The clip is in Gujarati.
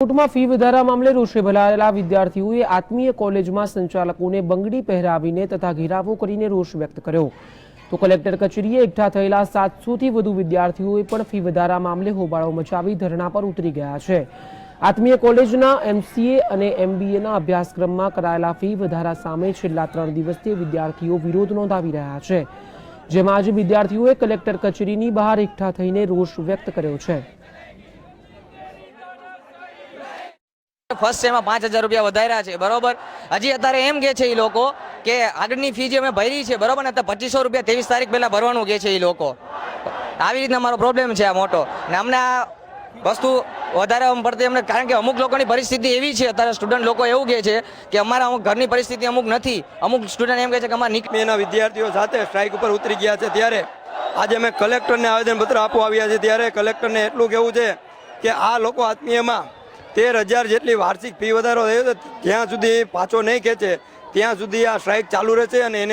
રાજકોટમાં ફી વધારા મામલે રોષે ભરાયેલા વિદ્યાર્થીઓએ આત્મીય કોલેજમાં સંચાલકોને બંગડી પહેરાવીને તથા ઘેરાવો કરીને રોષ વ્યક્ત કર્યો. તો કલેક્ટર કચેરીએ એકઠા થયેલા સાતસોથી વધુ વિદ્યાર્થીઓએ પણ ફી વધારા મામલે હોબાળો મચાવી ધરણા પર ઉતરી ગયા છે. આત્મીય કોલેજના એમસીએ અને એમબીએના અભ્યાસક્રમમાં કરાયેલા ફી વધારા સામે છેલ્લા ત્રણ દિવસથી વિદ્યાર્થીઓ વિરોધ નોંધાવી રહ્યા છે. જેમાં આજે વિદ્યાર્થીઓએ કલેક્ટર કચેરીની બહાર એકઠા થઈને રોષ વ્યક્ત કર્યો છે. ફર્સ્ટ સેમાં પાંચ હજાર રૂપિયા વધાર્યા છે, બરોબર? હજી અત્યારે એમ કે છે એ લોકો કે આગળની ફી જે અમે ભરી છે, બરોબર ને, તો પચીસો રૂપિયા ત્રેવીસ તારીખ પહેલા ભરવાનું કે છે એ લોકો. આવી રીતના મારો પ્રોબ્લેમ છે આ મોટો. ને અમને આ વસ્તુ વધારે પડતી અમને, કારણ કે અમુક લોકોની પરિસ્થિતિ એવી છે, અત્યારે સ્ટુડન્ટ લોકો એવું કહે છે કે અમારા અમુક ઘરની પરિસ્થિતિ અમુક નથી. અમુક સ્ટુડન્ટ એમ કહે છે કે અમારા નિકમેના વિદ્યાર્થીઓ સાથે સ્ટ્રાઇક ઉપર ઉતરી ગયા છે ત્યારે આજે અમે કલેક્ટરને આવેદનપત્ર આપવા આવ્યા છે ત્યારે કલેક્ટરને એટલું કહેવું છે કે આ લોકો આત્મીયમાં તેર હજાર જેટલી વાર્ષિક ફી વધારો થયો છે, ત્યાં સુધી પાછો નહીં ખેંચે. ત્યાં સુધી આ સ્ટ્રાઇક ચાલુ રહેશે અને એને